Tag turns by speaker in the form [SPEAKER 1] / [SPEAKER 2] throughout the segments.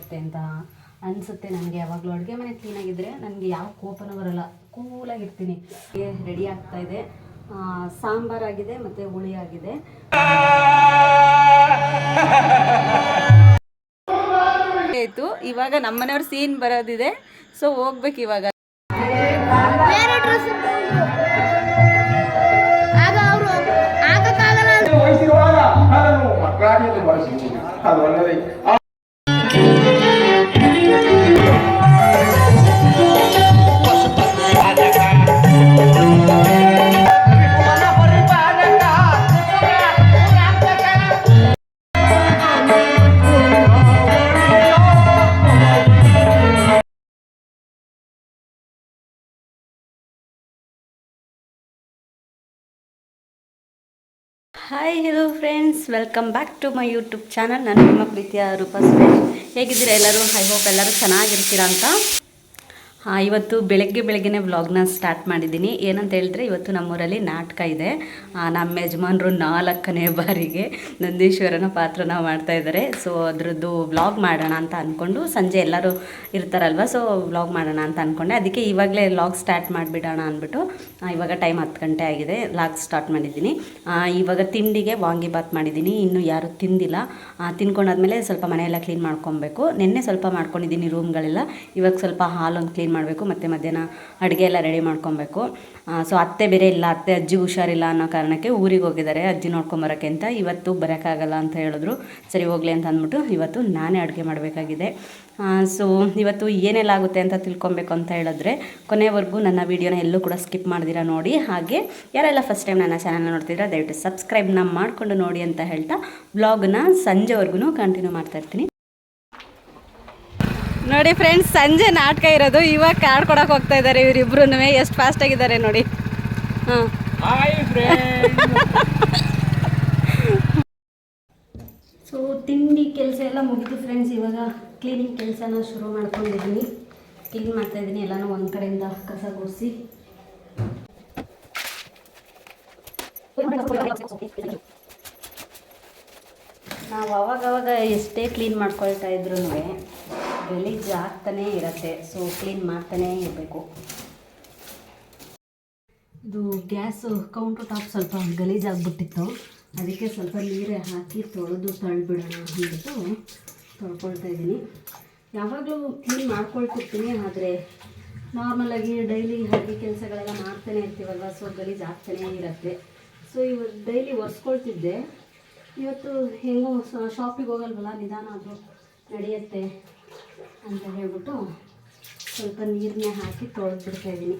[SPEAKER 1] ಮನಸ್ಥಿತಿನೂ ಅಂತ ಅನಿಸುತ್ತೆ ನನಗೆ ಯಾವಾಗಲೂ. ಅಡುಗೆ ಮನೆ ಕ್ಲೀನಾಗಿದ್ದರೆ ನನಗೆ ಯಾವ ಕೋಪನೂ ಬರಲ್ಲ. ಕೂಲಾಗಿರ್ತೀನಿ. ರೆಡಿ ಆಗ್ತಾ ಇದೆ. ಸಾಂಬಾರಾಗಿದೆ ಮತ್ತು ಹುಳಿ ಆಗಿದೆ.
[SPEAKER 2] ಆಯಿತು. ಇವಾಗ ನಮ್ಮನೆಯವ್ರ ಸೀನ್ ಬರೋದಿದೆ. ಸೊ ಹೋಗ್ಬೇಕು ಇವಾಗ.
[SPEAKER 1] Hi hello friends welcome back to my YouTube channel ನಾನು ನಿಮ್ಮ ಪ್ರೀತಿಯ ರೂಪ ಸುರೇಶ್. ಹೇಗಿದ್ದೀರಾ ಎಲ್ಲರೂ? ಐ ಹೋಪ್ ಎಲ್ಲರೂ ಚೆನ್ನಾಗಿರ್ತೀರಾ ಅಂತ. ಹಾಂ, ಇವತ್ತು ಬೆಳಗ್ಗೆ ಬೆಳಗ್ಗೆನೇ ವ್ಲಾಗ್ನ ಸ್ಟಾರ್ಟ್ ಮಾಡಿದ್ದೀನಿ. ಏನಂತ ಹೇಳಿದ್ರೆ ಇವತ್ತು ನಮ್ಮೂರಲ್ಲಿ ನಾಟಕ ಇದೆ. ನಮ್ಮ ಯಜಮಾನರು ನಾಲ್ಕನೇ ಬಾರಿಗೆ ನಂದೀಶ್ವರನ ಪಾತ್ರನ ಮಾಡ್ತಾ ಇದ್ದಾರೆ. ಸೊ ಅದರದ್ದು ವ್ಲಾಗ್ ಮಾಡೋಣ ಅಂತ ಅಂದ್ಕೊಂಡು ಸಂಜೆ ಎಲ್ಲರೂ ಇರ್ತಾರಲ್ವ ಸೊ ವ್ಲಾಗ್ ಮಾಡೋಣ ಅಂತ ಅಂದ್ಕೊಂಡೆ ಅದಕ್ಕೆ ಇವಾಗಲೇ ವ್ಲಾಗ್ ಸ್ಟಾರ್ಟ್ ಮಾಡಿಬಿಡೋಣ ಅಂದ್ಬಿಟ್ಟು ಇವಾಗ ಟೈಮ್ ಹತ್ತು ಗಂಟೆ ಆಗಿದೆ. ವ್ಲಾಗ್ ಸ್ಟಾರ್ಟ್ ಮಾಡಿದ್ದೀನಿ. ಇವಾಗ ತಿಂಡಿಗೆ ವಾಂಗಿಬಾತ್ ಮಾಡಿದ್ದೀನಿ. ಇನ್ನು ಯಾರು ತಿಂದಿಲ್ಲ. ತಿನ್ಕೊಂಡಾದ್ಮೇಲೆ ಸ್ವಲ್ಪ ಮನೆಯೆಲ್ಲ ಕ್ಲೀನ್ ಮಾಡ್ಕೊಬೇಕು. ನಿನ್ನೆ ಸ್ವಲ್ಪ ಮಾಡ್ಕೊಂಡಿದ್ದೀನಿ ರೂಮ್ಗಳೆಲ್ಲ ಇವಾಗ ಸ್ವಲ್ಪ ಹಾಲೊಂದು ಕ್ಲೀನ್ ಮಾಡಬೇಕು, ಮತ್ತು ಮಧ್ಯಾಹ್ನ ಅಡುಗೆ ಎಲ್ಲ ರೆಡಿ ಮಾಡ್ಕೊಬೇಕು. ಸೊ ಅತ್ತೆ ಬೇರೆ ಇಲ್ಲ, ಅತ್ತೆ ಅಜ್ಜಿ ಹುಷಾರಿಲ್ಲ ಅನ್ನೋ ಕಾರಣಕ್ಕೆ ಊರಿಗೆ ಹೋಗಿದ್ದಾರೆ, ಅಜ್ಜಿ ನೋಡ್ಕೊಂಬರೋಕ್ಕೆ ಅಂತ. ಇವತ್ತು ಬರೋಕ್ಕಾಗಲ್ಲ ಅಂತ ಹೇಳಿದ್ರು. ಸರಿ ಹೋಗಲಿ ಅಂತ ಅಂದ್ಬಿಟ್ಟು ಇವತ್ತು ನಾನೇ ಅಡುಗೆ ಮಾಡಬೇಕಾಗಿದೆ. ಸೊ ಇವತ್ತು ಏನೆಲ್ಲ ಆಗುತ್ತೆ ಅಂತ ತಿಳ್ಕೊಬೇಕು ಅಂತ ಹೇಳಿದ್ರೆ, ಕೊನೆವರೆಗೂ ನನ್ನ ವೀಡಿಯೋನ ಎಲ್ಲೂ ಕೂಡ ಸ್ಕಿಪ್ ಮಾಡ್ದಿರಾ ನೋಡಿ. ಹಾಗೆ ಯಾರೆಲ್ಲ ಫಸ್ಟ್ ಟೈಮ್ ನನ್ನ ಚಾನಲ್ನ ನೋಡ್ತಿದ್ರೆ ದಯವಿಟ್ಟು ಸಬ್ಸ್ಕ್ರೈಬ್ನ ಮಾಡಿಕೊಂಡು ನೋಡಿ ಅಂತ ಹೇಳ್ತಾ ಬ್ಲಾಗ್ನ ಸಂಜೆವರೆಗೂ ಕಂಟಿನ್ಯೂ ಮಾಡ್ತಾ ಇರ್ತೀನಿ.
[SPEAKER 2] ನೋಡಿ ಫ್ರೆಂಡ್ಸ್ ಸಂಜೆ ನಾಟಕ ಇರೋದು. ಇವಾಗ ಕಾರ್ಡ್ ಕೊಡಕ್ಕೆ ಹೋಗ್ತಾ ಇದ್ದಾರೆ ಇವರಿಬ್ರು ಎಷ್ಟು ಫಾಸ್ಟ್ ಆಗಿದ್ದಾರೆ ನೋಡಿ. ಹಾಂ.
[SPEAKER 1] ಸೊ ತಿಂಡಿ ಕೆಲಸ ಎಲ್ಲ ಮುಗಿದು ಫ್ರೆಂಡ್ಸ್ ಇವಾಗ ಕ್ಲೀನಿಂಗ್ ಕೆಲಸನ ಶುರು ಮಾಡ್ಕೊಂಡಿದ್ದೀನಿ. ಕ್ಲೀನ್ ಮಾಡ್ತಾ ಇದ್ದೀನಿ. ಎಲ್ಲನೂ ಒಂದು ಕಡೆಯಿಂದ ಕಸ ಗುಡಿಸಿ. ನಾವು ಅವಾಗವಾಗ ಎಷ್ಟೇ ಕ್ಲೀನ್ ಮಾಡ್ಕೊಳ್ತಾ ಇದ್ರೂ ಗಲೀಜು ಆಗ್ತಾನೇ ಇರತ್ತೆ. ಸೊ ಕ್ಲೀನ್ ಮಾಡ್ತಾನೇ ಇರಬೇಕು. ಇದು ಗ್ಯಾಸ್ ಕೌಂಟರ್ ಟಾಪ್ ಸ್ವಲ್ಪ ಗಲೀಜಾಗ್ಬಿಟ್ಟಿತ್ತು. ಅದಕ್ಕೆ ಸ್ವಲ್ಪ ನೀರೇ ಹಾಕಿ ತೊಳೆದು ತಳ್ಬಿಡೋಣ ಅಂದ್ಬಿಟ್ಟು ತೊಳ್ಕೊಳ್ತಾ ಇದ್ದೀನಿ. ಯಾವಾಗಲೂ ಕ್ಲೀನ್ ಮಾಡ್ಕೊಳ್ತಿರ್ತೀನಿ, ಆದರೆ ನಾರ್ಮಲಾಗಿ ಡೈಲಿ ಹಾಗೆ ಕೆಲಸಗಳೆಲ್ಲ ಮಾಡ್ತಾನೆ ಇರ್ತೀವಲ್ವ? ಸೊ ಗಲೀಜು ಆಗ್ತಾನೇ ಇರುತ್ತೆ. ಸೊ ಇವತ್ತು ಡೈಲಿ ಒರೆಸ್ಕೊಳ್ತಿದ್ದೆ. ಇವತ್ತು ಹೆಂಗೋ ಶಾಪಿಗೆ ಹೋಗಲ್ವಲ್ಲ? ನಿಧಾನ ಅದು ನಡೆಯುತ್ತೆ. ಅಂತ ಹೇಳ್ಬಿಟ್ಟು ಸ್ವಲ್ಪ ನೀರನ್ನೇ ಹಾಕಿ ತೊಳೆದ್ಬಿಡ್ತಾ ಇದ್ದೀನಿ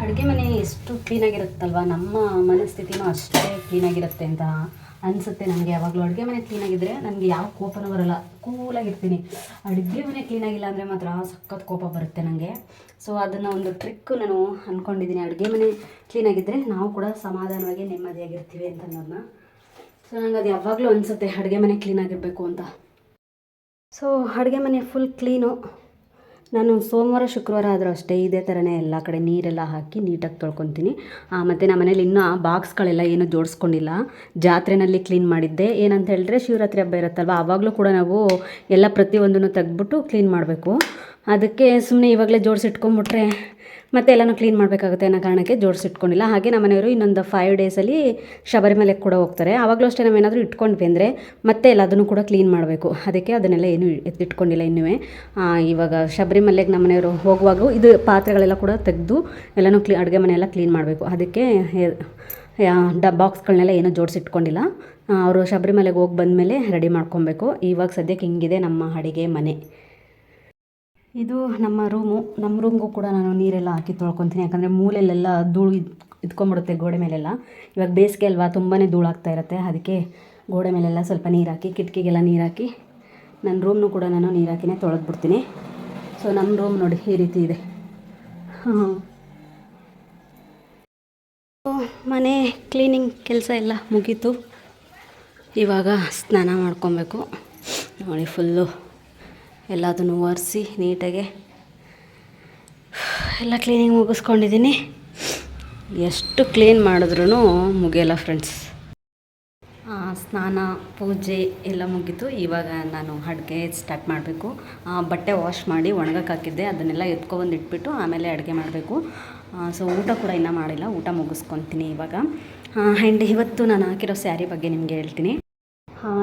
[SPEAKER 1] ಅಡುಗೆ ಮನೆ ಎಷ್ಟು ಕ್ಲೀನಾಗಿರುತ್ತಲ್ವ ನಮ್ಮ ಮನಸ್ಥಿತಿನೂ ಅಷ್ಟೇ ಕ್ಲೀನಾಗಿರುತ್ತೆ ಅಂತ ಅನಿಸುತ್ತೆ ನನಗೆ. ಯಾವಾಗಲೂ ಅಡುಗೆ ಮನೆ ಕ್ಲೀನಾಗಿದ್ದರೆ ನನಗೆ ಯಾವ ಕೋಪನೂ ಬರಲ್ಲ. ಕೂಲಾಗಿರ್ತೀನಿ ಅಡುಗೆ ಮನೆ ಕ್ಲೀನಾಗಿಲ್ಲ ಅಂದರೆ ಮಾತ್ರ ಸಖತ್ ಕೋಪ ಬರುತ್ತೆ ನನಗೆ ಸೊ ಅದನ್ನು ಒಂದು ಟ್ರಿಕ್ಕು ನಾನು ಅಂದ್ಕೊಂಡಿದ್ದೀನಿ ಅಡುಗೆ ಮನೆ ಕ್ಲೀನಾಗಿದ್ದರೆ ನಾವು ಕೂಡ ಸಮಾಧಾನವಾಗಿ ನೆಮ್ಮದಿಯಾಗಿರ್ತೀವಿ ಅಂತ ಅನ್ನೋದನ್ನ ಸೊ ನಂಗೆ ಅದು ಯಾವಾಗಲೂ ಅನಿಸುತ್ತೆ. ಅಡುಗೆ ಮನೆ ಕ್ಲೀನಾಗಿರಬೇಕು ಅಂತ. ಸೊ ಅಡುಗೆ ಮನೆ ಫುಲ್ ಕ್ಲೀನು ನಾನು ಸೋಮವಾರ, ಶುಕ್ರವಾರ ಆದರೂ ಅಷ್ಟೇ ಇದೇ ಥರನೇ ಎಲ್ಲ ಕಡೆ ನೀರೆಲ್ಲ ಹಾಕಿ ನೀಟಾಗಿ ತೊಳ್ಕೊತೀನಿ. ಮತ್ತು ನಮ್ಮ ಮನೇಲಿ ಇನ್ನೂ ಆ ಬಾಕ್ಸ್ಗಳೆಲ್ಲ ಏನೂ ಜೋಡಿಸ್ಕೊಂಡಿಲ್ಲ. ಜಾತ್ರೆನಲ್ಲಿ ಕ್ಲೀನ್ ಮಾಡಿದ್ದೆ. ಏನಂತ ಹೇಳಿದ್ರೆ ಶಿವರಾತ್ರಿ ಹಬ್ಬ ಇರುತ್ತಲ್ವ, ಆವಾಗಲೂ ಕೂಡ ನಾವು ಎಲ್ಲ ಪ್ರತಿಯೊಂದನ್ನು ತೆಗೆದ್ಬಿಟ್ಟು ಕ್ಲೀನ್ ಮಾಡಬೇಕು. ಅದಕ್ಕೆ ಸುಮ್ಮನೆ ಇವಾಗಲೇ ಜೋಡಿಸಿಟ್ಕೊಂಬಿಟ್ರೆ ಮತ್ತೆ ಎಲ್ಲನೂ ಕ್ಲೀನ್ ಮಾಡಬೇಕಾಗುತ್ತೆ ಅನ್ನೋ ಕಾರಣಕ್ಕೆ ಜೋಡಿಸಿಟ್ಕೊಂಡಿಲ್ಲ ಹಾಗೆ ನಮ್ಮ ಮನೆಯವರು ಇನ್ನೊಂದು ಫೈವ್ ಡೇಸಲ್ಲಿ ಶಬರಿಮಲೆಗೆ ಕೂಡ ಹೋಗ್ತಾರೆ. ಆವಾಗಲೂ ಅಷ್ಟೇ ನಾವೇನಾದರೂ ಇಟ್ಕೊಂಡು ಬಂದರೆ ಮತ್ತೆ ಎಲ್ಲ ಅದನ್ನು ಕೂಡ ಕ್ಲೀನ್ ಮಾಡಬೇಕು. ಅದಕ್ಕೆ ಅದನ್ನೆಲ್ಲ ಏನೂ ಎತ್ತಿಟ್ಕೊಂಡಿಲ್ಲ ಇನ್ನೂ ಇವಾಗ ಶಬರಿಮಲೆಗೆ ನಮ್ಮ ಮನೆಯವರು ಹೋಗುವಾಗಲೂ ಇದು ಪಾತ್ರೆಗಳೆಲ್ಲ ಕೂಡ ತೆಗೆದು ಎಲ್ಲನೂ ಕ್ಲೀ ಅಡುಗೆ ಮನೆಯೆಲ್ಲ ಕ್ಲೀನ್ ಮಾಡಬೇಕು. ಅದಕ್ಕೆ ಡ ಬಾಕ್ಸ್ಗಳನ್ನೆಲ್ಲ ಏನೂ ಜೋಡಿಸಿಟ್ಕೊಂಡಿಲ್ಲ ಅವರು ಶಬರಿಮಲೆಗೆ ಹೋಗಿ ಬಂದಮೇಲೆ ರೆಡಿ ಮಾಡ್ಕೊಬೇಕು. ಇವಾಗ ಸದ್ಯಕ್ಕೆ ಹಿಂಗಿದೆ ನಮ್ಮ ಅಡುಗೆ ಮನೆ. ಇದು ನಮ್ಮ ರೂಮು. ನಮ್ಮ ರೂಮ್ಗೂ ಕೂಡ ನಾನು ನೀರೆಲ್ಲ ಹಾಕಿ ತೊಳ್ಕೊತೀನಿ. ಯಾಕಂದರೆ ಮೂಲೆಯಲ್ಲೆಲ್ಲ ಧೂಳು ಇದು ಇದ್ಕೊಂಬಿಡುತ್ತೆ ಗೋಡೆ ಮೇಲೆಲ್ಲ. ಇವಾಗ ಬೇಸಿಗೆ ಅಲ್ವಾ ತುಂಬಾ ಧೂಳಾಗ್ತಾ ಇರುತ್ತೆ. ಅದಕ್ಕೆ ಗೋಡೆ ಮೇಲೆಲ್ಲ ಸ್ವಲ್ಪ ನೀರು ಹಾಕಿ ಕಿಟಕಿಗೆಲ್ಲ ನೀರು ಹಾಕಿ ನನ್ನ ರೂಮ್ನು ಕೂಡ ನಾನು ನೀರು ಹಾಕಿನೇ ತೊಳೆದ್ಬಿಡ್ತೀನಿ. ಸೊ ನಮ್ಮ ರೂಮ್ ನೋಡಿ ಈ ರೀತಿ ಇದೆ. ಹಾಂ. ಮನೆ ಕ್ಲೀನಿಂಗ್ ಕೆಲಸ ಎಲ್ಲ ಮುಗೀತು. ಇವಾಗ ಸ್ನಾನ ಮಾಡ್ಕೊಬೇಕು. ನೋಡಿ, ಫುಲ್ಲು ಎಲ್ಲದನ್ನು ಒರೆಸಿ ನೀಟಾಗೆ ಎಲ್ಲ ಕ್ಲೀನಿಂಗ್ ಮುಗಿಸ್ಕೊಂಡಿದ್ದೀನಿ. ಎಷ್ಟು ಕ್ಲೀನ್ ಮಾಡಿದ್ರೂ ಮುಗಿಯಲ್ಲ ಫ್ರೆಂಡ್ಸ್ ಸ್ನಾನ, ಪೂಜೆ ಎಲ್ಲ ಮುಗೀತು. ಇವಾಗ ನಾನು ಅಡುಗೆ ಸ್ಟಾರ್ಟ್ ಮಾಡಬೇಕು. ಬಟ್ಟೆ ವಾಶ್ ಮಾಡಿ ಒಣಗಕ್ಕೆ ಹಾಕಿದ್ದೆ. ಅದನ್ನೆಲ್ಲ ಎತ್ಕೊಬಂದು ಇಟ್ಬಿಟ್ಟು ಆಮೇಲೆ ಅಡುಗೆ ಮಾಡಬೇಕು. ಸೊ ಊಟ ಕೂಡ ಇನ್ನೂ ಮಾಡಿಲ್ಲ. ಊಟ ಮುಗಿಸ್ಕೊತೀನಿ ಇವಾಗ. ಆ್ಯಂಡ್ ಇವತ್ತು ನಾನು ಹಾಕಿರೋ ಸ್ಯಾರಿ ಬಗ್ಗೆ ನಿಮಗೆ ಹೇಳ್ತೀನಿ.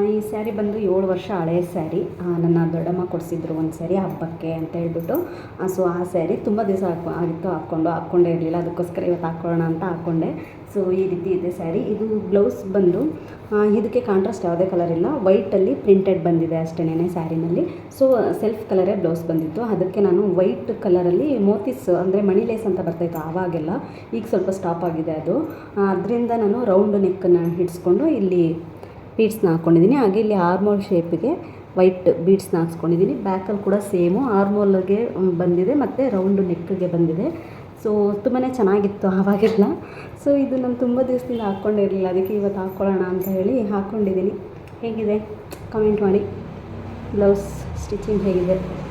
[SPEAKER 1] ಈ ಸ್ಯಾರಿ ಬಂದು ಏಳು ವರ್ಷ ಹಳೆಯ ಸ್ಯಾರಿ. ನನ್ನ ದೊಡ್ಡಮ್ಮ ಕೊಡಿಸಿದ್ರು ಒಂದು ಸ್ಯಾರಿ ಹಬ್ಬಕ್ಕೆ ಅಂತ ಹೇಳ್ಬಿಟ್ಟು. ಸೊ ಆ ಸ್ಯಾರಿ ತುಂಬ ದಿವಸ ಹಾಕೊ ಆಗಿತ್ತು ಹಾಕ್ಕೊಂಡು, ಹಾಕ್ಕೊಂಡೇ ಇರಲಿಲ್ಲ. ಅದಕ್ಕೋಸ್ಕರ ಇವತ್ತು ಹಾಕ್ಕೊಳ್ಳೋಣ ಅಂತ ಹಾಕ್ಕೊಂಡೆ. ಸೊ ಈ ರೀತಿ ಇದೆ ಸ್ಯಾರಿ. ಇದು ಬ್ಲೌಸ್ ಬಂದು ಇದಕ್ಕೆ ಕಾಂಟ್ರಾಸ್ಟ್ ಯಾವುದೇ ಕಲರ್ ಇಲ್ಲ. ವೈಟಲ್ಲಿ ಪ್ರಿಂಟೆಡ್ ಬಂದಿದೆ ಅಷ್ಟೇನೇ ಸ್ಯಾರಿನಲ್ಲಿ. ಸೊ ಸೆಲ್ಫ್ ಕಲರೇ ಬ್ಲೌಸ್ ಬಂದಿತ್ತು. ಅದಕ್ಕೆ ನಾನು ವೈಟ್ ಕಲರಲ್ಲಿ ಮೋತಿಸ್, ಅಂದರೆ ಮಣಿಲೇಸ್ ಅಂತ ಬರ್ತಾಯಿತ್ತು ಆವಾಗೆಲ್ಲ. ಈಗ ಸ್ವಲ್ಪ ಸ್ಟಾಪ್ ಆಗಿದೆ ಅದು. ಅದರಿಂದ ನಾನು ರೌಂಡ್ ನೆಕ್ಕನ್ನು ಹಿಡಿಸ್ಕೊಂಡು ಇಲ್ಲಿ ಬೀಡ್ಸ್ನ ಹಾಕ್ಕೊಂಡಿದ್ದೀನಿ ಹಾಗೆ ಇಲ್ಲಿ ಆರ್ಮೋಲ್ ಶೇಪಿಗೆ ವೈಟ್ ಬೀಡ್ಸ್ನ ಹಾಕ್ಸ್ಕೊಂಡಿದ್ದೀನಿ ಬ್ಯಾಕಲ್ಲಿ ಕೂಡ ಸೇಮು ಆರ್ಮೋಲ್ಗೆ ಬಂದಿದೆ. ಮತ್ತು ರೌಂಡ್ ನೆಕ್ಗೆ ಬಂದಿದೆ. ಸೊ ತುಂಬಾ ಚೆನ್ನಾಗಿತ್ತು ಆವಾಗೆಲ್ಲ. ಸೊ ಇದು ನಾನು ತುಂಬ ದಿವಸದಿಂದ ಹಾಕ್ಕೊಂಡಿರಲಿಲ್ಲ. ಅದಕ್ಕೆ ಇವತ್ತು ಹಾಕ್ಕೊಳ್ಳೋಣ ಅಂತ ಹೇಳಿ ಹಾಕ್ಕೊಂಡಿದ್ದೀನಿ ಹೇಗಿದೆ? ಕಮೆಂಟ್ ಮಾಡಿ. ಬ್ಲೌಸ್ ಸ್ಟಿಚಿಂಗ್ ಹೇಗಿದೆ?